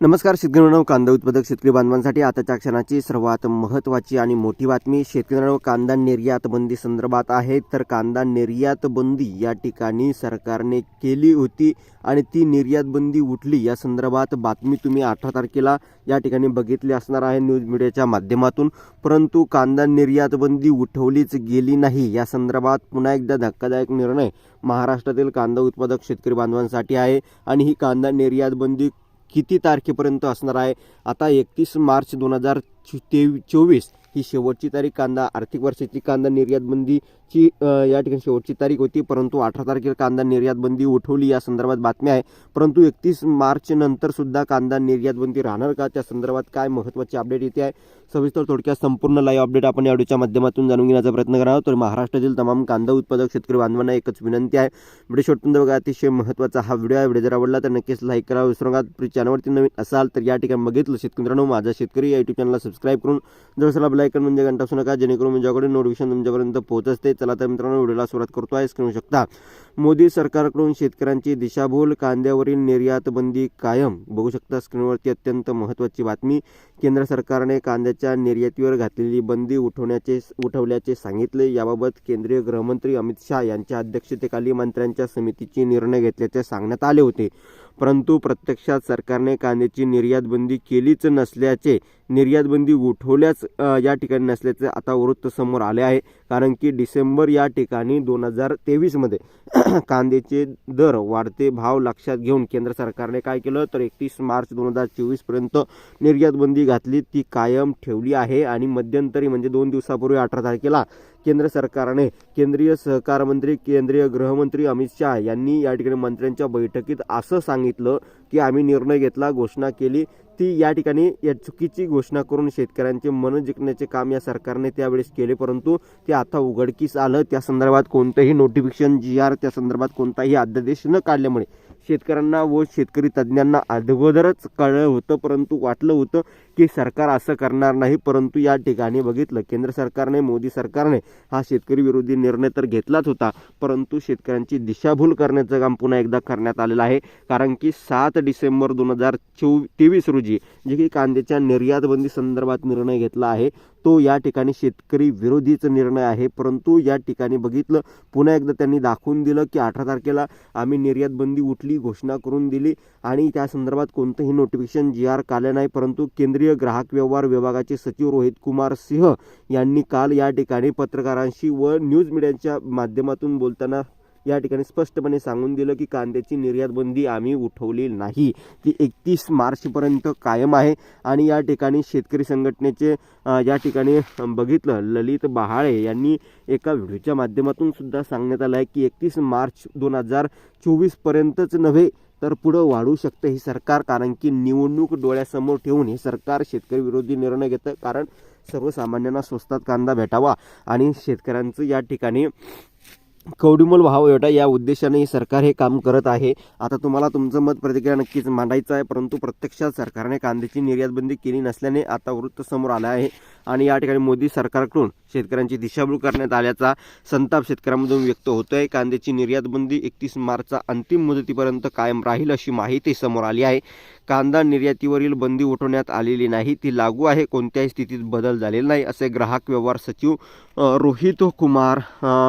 नमस्कार शेतकरी मित्रांनो कांदा उत्पादक शेतकरी बांधवांसाठी आताच्या क्षणाची सर्वात महत्त्वाची आणि मोठी बातमी. शेतकरी कांदा निर्यात बंदी संदर्भात आहे. तर कांदा निर्यात बंदी या ठिकाणी सरकारने केली होती आणि ती निर्यात बंदी उठली या संदर्भात बातमी तुम्ही अठरा तारखेला या ठिकाणी बघितली असणार आहे न्यूज मीडियाच्या माध्यमातून. परंतु कांदा निर्यात बंदी उठवलीच गेली नाही. या संदर्भात पुन्हा एकदा धक्कादायक निर्णय महाराष्ट्रातील कांदा उत्पादक शेतकरी बांधवांसाठी आहे आणि ही कांदा निर्यात बंदी किती तारखेपर्यंत असणार आहे? आता एकतीस मार्च दोन हजार ते चोवीस ही शेवटची तारीख. कांदा आर्थिक वर्षाची कांदा निर्यातबंदीची या ठिकाणी शेवटची तारीख होती. परंतु अठरा तारखेला कांदा निर्यातबंदी उठवली या संदर्भात बातमी आहे. परंतु एकतीस मार्च नंतर सुद्धा कांदा निर्यातबंदी राहणार का? त्या संदर्भात काय महत्त्वाची अपडेट येते आहे? सविस्तर थोडक्यात संपूर्ण लाईव्ह अपडेट आपण या व्हिडिओच्या माध्यमातून जाणून घेण्याचा प्रयत्न करणार तर महाराष्ट्रातील तमाम कांदा उत्पादक शेतकरी बांधवांना एकच विनंती आहे. व्हिडिओ शेवटपर्यंत बघा अतिशय महत्त्वाचा हा व्हिडिओ आहे. व्हिडिओ जर आवडला तर नक्कीच लाईक करा. विसरू नका. प्लीज चॅनलवरती नवीन असाल तर या ठिकाणी बघितलं शेतकरी मित्रांनो माझा शेतकरी या युट्यूब चॅनलला सबस्क्राईब करून जर सला बेलायकन म्हणजे घंटा असू नका. जेणेकरून माझ्याकडे नोटिफिकेशन तुमच्यापर्यंत पोहोचते चला तर मित्रांनो व्हिडिओला सुरुवात करतो आहे स्क्रीन शकता. मोदी सरकारकडून शेतकऱ्यांची दिशाभूल कांद्यावरील निर्यातबंदी कायम. बघू शकता स्क्रीनवरती अत्यंत महत्त्वाची बातमी. केंद्र सरकारने कांद्याच्या निर्यातीवर घातलेली बंदी उठवण्याचे उठवल्याचे सांगितले. याबाबत केंद्रीय गृहमंत्री अमित शहा यांच्या अध्यक्षतेखाली मंत्र्यांच्या समितीची निर्णय घेतल्याचे सांगण्यात आले होते. परंतु प्रत्यक्षात सरकारने कांद्याची निर्यातबंदी केलीच नसल्याचे निर्यातबंदी उठवल्याच या ठिकाणी नसल्याचे आता वृत्त समोर आले आहे. कारण की डिसेंबर या ठिकाणी दोन हजार तेवीसमध्ये कांद्याचे दर वाढते भाव लक्षात घेऊन केंद्र सरकारने काय केलं? तर एकतीस मार्च दोन हजार चोवीसपर्यंत निर्यातबंदी घातली. ती कायम ठेवली आहे आणि मध्यंतरी म्हणजे दोन दिवसापूर्वी अठरा तारखेला केंद्र सरकारने केंद्रीय सहकार मंत्री केंद्रीय गृहमंत्री अमित शहा यांनी या ठिकाणी मंत्र्यांच्या बैठकीत असं सांगितलं की आम्ही निर्णय घेतला घोषणा केली. ती या ठिकाणी या चुकीची घोषणा करून शेतकऱ्यांचे मन जिंकण्याचे काम या सरकारने त्यावेळेस केले परंतु ते आता उघडकीस आलं. त्या संदर्भात कोणतंही नोटिफिकेशन जी आर त्या संदर्भात कोणताही अध्यादेश न काढल्यामुळे शेतकऱ्यांना व शेतकरी तज्ज्ञांना अगोदरच कळलं होतं परंतु वाटलं होतं की सरकार असं करणार नाही. परंतु या ठिकाणी बघितलं केंद्र सरकारने मोदी सरकारने हा शेतकरी विरोधी निर्णय तर घेतलाच होता परंतु शेतकऱ्यांची दिशाभूल करण्याचं काम पुन्हा एकदा करण्यात आलेलं आहे. कारण की सात डिसेंबर दोन हजार चोवी तेवीस रोजी जे की कांद्याच्या निर्यातबंदी संदर्भात निर्णय घेतला आहे तो या ठिकाणी शेतकरी विरोधीच निर्णय आहे. परंतु या ठिकाणी बघितलं पुन्हा एकदा त्यांनी दाखवून दिलं की अठरा तारखेला आम्ही निर्यातबंदी उठली उठली घोषणा करून दिली आणि त्या संदर्भात कोणतंही नोटिफिकेशन जी आर काढलं नाही. परंतु केंद्रीय ग्राहक व्यवहार विभागाचे सचिव रोहित कुमार सिंह यांनी काल या ठिकाणी पत्रकारांशी व न्यूज मीडियाच्या माध्यमातून बोलताना या ठिकाणी स्पष्टपणे सांगून दिलं की कांद्याची निर्यात बंदी आम्ही उठवली नाही. ती एकतीस मार्चपर्यंत कायम आहे. आणि या ठिकाणी शेतकरी संघटनेचे या ठिकाणी बघितलं ललित बहाळे यांनी एका व्हिडिओच्या माध्यमातून सुद्धा सांगण्यात आलं आहे की एकतीस मार्च दोन हजार चोवीसपर्यंतच नव्हे तर पुढं वाढू शकतं हे सरकार कारण की निवडणूक डोळ्यासमोर ठेवून हे सरकार शेतकरी विरोधी निर्णय घेतं. कारण सर्वसामान्यांना स्वस्तात कांदा भेटावा आणि शेतकऱ्यांचं या ठिकाणी कवडीमोल व्हावं एवढा या उद्देशाने सरकार हे काम करत आहे. आता तुम्हाला तुमचं मत प्रतिक्रिया नक्कीच मांडायचं आहे परंतु प्रत्यक्षात सरकारने कांद्याची निर्यातबंदी केली नसल्याने आता वृत्त समोर आलं आहे. आणि या ठिकाणी मोदी सरकारकडून शेतकऱ्यांची दिशाभूल करण्यात आल्याचा संताप शेतकऱ्यांमधून व्यक्त होतो आहे कांद्याची निर्यातबंदी एकतीस मार्चचा अंतिम मुदतीपर्यंत कायम राहील अशी माहिती समोर आली आहे. कांदा निर्यातीवरील बंदी उठवण्यात आलेली नाही ती लागू आहे कोणत्याही स्थितीत बदल झालेला नाही असे ग्राहक व्यवहार सचिव रोहित कुमार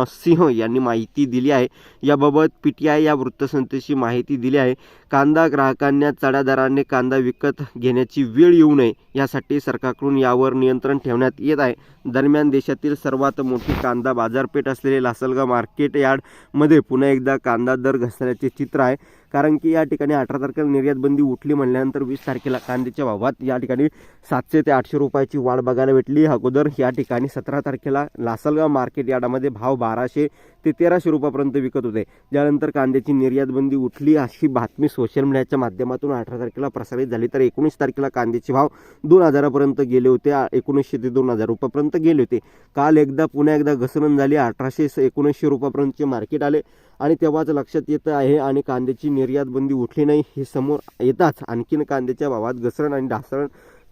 सिंह यांनी माहिती दिली आहे. याबाबत पी टी आय या वृत्तसंस्थेची माहिती दिली आहे. कांदा ग्राहकांना चढ्या दराने कांदा विकत घेण्याची वेळ येऊ नये यासाठी सरकारकडून यावर नियंत्रण ठेवण्यात येत आहे. दरम्यान देशातील सर्वात मोठी कांदा बाजारपेठ असलेले लासलगाव मार्केट यार्डमध्ये पुन्हा एकदा कांदा दर घसरल्याचे चित्र आहे. कारण की या ठिकाणी अठरा तारखेला निर्यात बंदी उठली म्हणल्यानंतर वीस तारखेला कांद्याच्या भावात या ठिकाणी सातशे ते आठशे रुपयाची वाढ बघायला भेटली. अगोदर या ठिकाणी सतरा तारखेला लासलगाव मार्केट यार्डामध्ये भाव बाराशे ते तेराशे रुपयापर्यंत विकत होते. त्यानंतर कांद्याची निर्यात बंदी उठली अशी बातमी सोशल मीडियाच्या माध्यमातून अठरा तारखेला प्रसारित झाली. तर एकोणीस तारखेला कांद्याचे भाव दोन हजारापर्यंत गेले होते. एकोणीसशे ते दोन हजार रुपयापर्यंत गेले होते. काल एकदा पुन्हा एकदा घसरण झाली. अठराशे स- एकोणीसशे रुपयापर्यंतचे मार्केट आले. आणि तेव्हाच लक्षात येतं आहे आणि कांद्याची निर्यातबंदी उठली नाही हे समोर येताच आणखीन कांद्याच्या भावात घसरण आणि ढासरण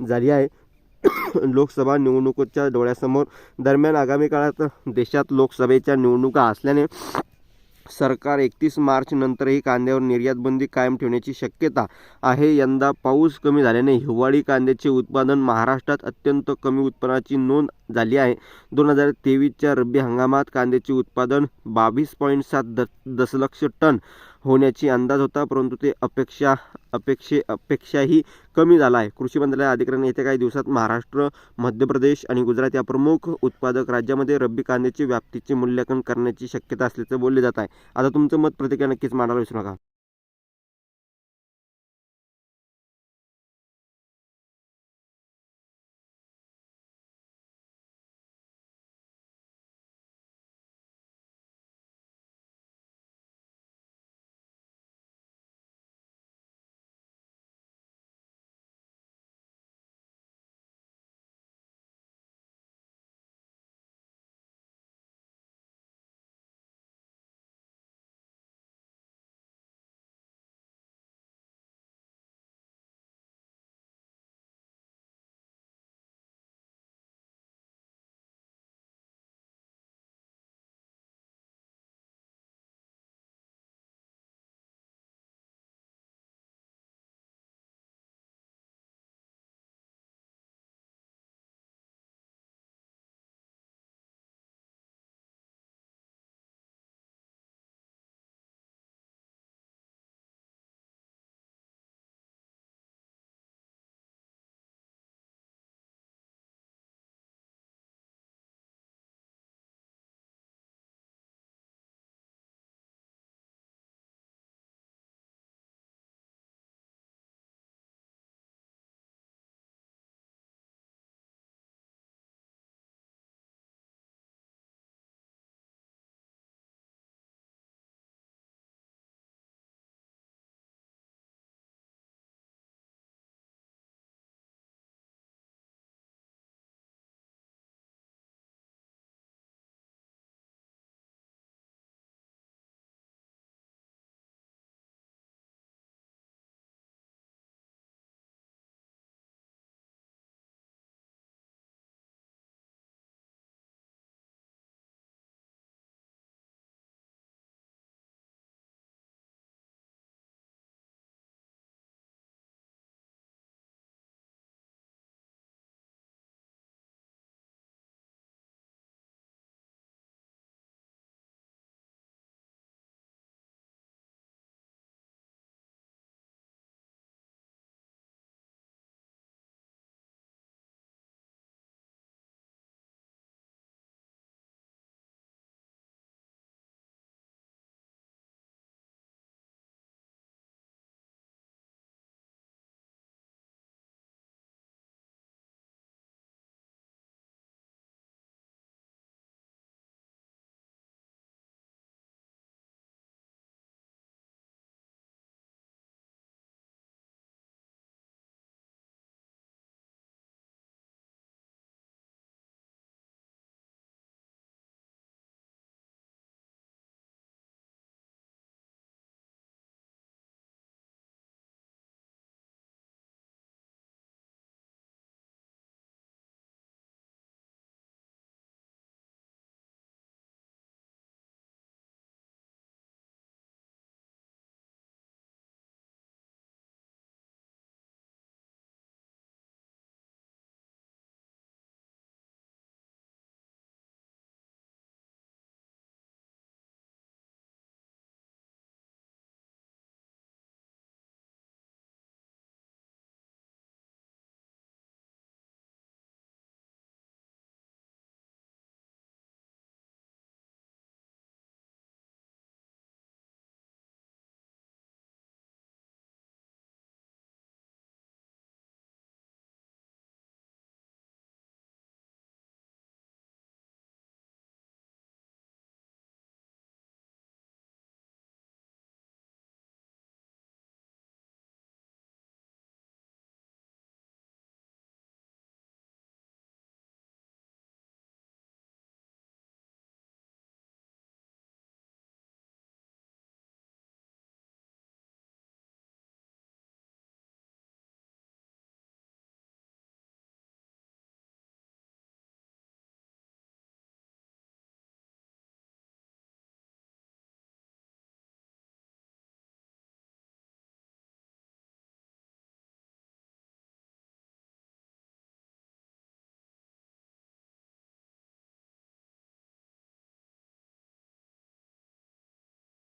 झाली आहे. लोकसभा निवडणुकीच्या डोळ्यासमोर दरम्यान आगामी काळात देशात लोकसभेच्या निवडणुका असल्याने सरकार एकतीस मार्च नंतरही कांद्यावर निर्यात बंदी कायम ठेवण्याची शक्यता आहे. यंदा पाऊस कमी झाल्याने हिवाळी कांद्याचे उत्पादन महाराष्ट्रात अत्यंत कमी उत्पन्नाची नोंद झाली आहे. दोन हजार तेवीसच्या रब्बी हंगामात कांद्याचे उत्पादन बावीस पॉईंट सात द दशलक्ष टन होण्याची अंदाज होता परंतु ते अपेक्षा अपेक्षे अपेक्षाही कमी झाला आहे. कृषी मंत्रालय अधिकाऱ्यांनी येत्या काही दिवसात महाराष्ट्र मध्य प्रदेश आणि गुजरात या प्रमुख उत्पादक राज्यामध्ये रब्बी कांद्याची व्याप्तीचे मूल्यांकन करण्याची शक्यता असल्याचं बोलले जात आहे. आता तुमचं मत प्रतिक्रिया नक्कीच मांडायला विसरू नका.